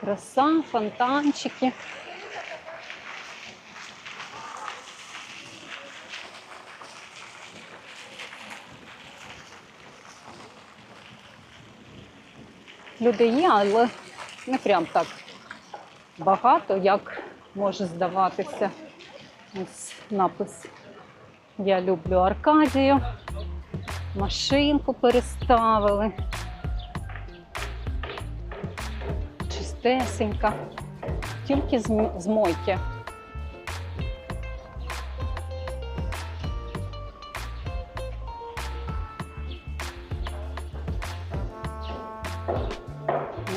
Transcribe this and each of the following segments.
Краса, фонтанчики. Люди є, але не прям так багато, як може здаватися. Ось напис. Я люблю Аркадію. Машинку переставили. Чистесенька. Тільки з, мойки.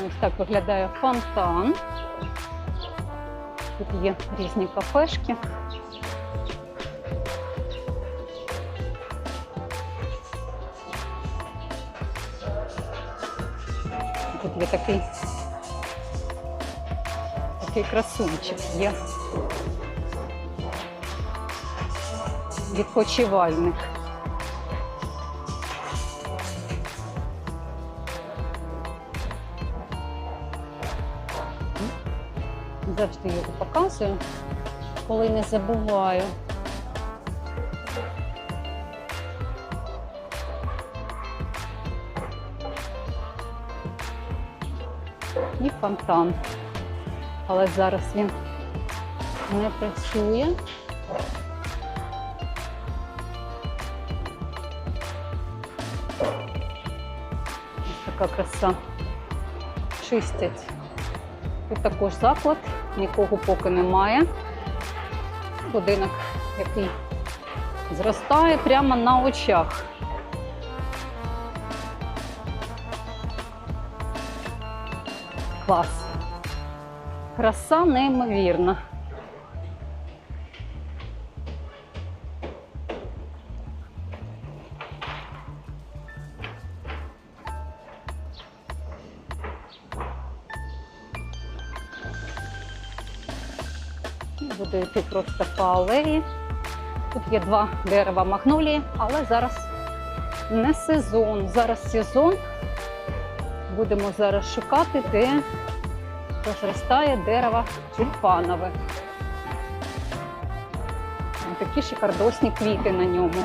Ну, так виглядає фонтан. Тут є різні кафешки. Тут є такий, такий красунчик є. Відпочивальник. Завжди його показую, коли не забуваю. І фонтан. Але зараз він не працює. Така краса. Чистять. Тут також заклад, нікого поки немає. Будинок, який зростає прямо на очах. Клас. Краса неймовірна. Буду йти просто по алеї. Тут є два дерева магнолії, але зараз не сезон. Зараз сезон. Будемо зараз шукати, де розростає дерево тюльпанове. Такі шикардосні квіти на ньому.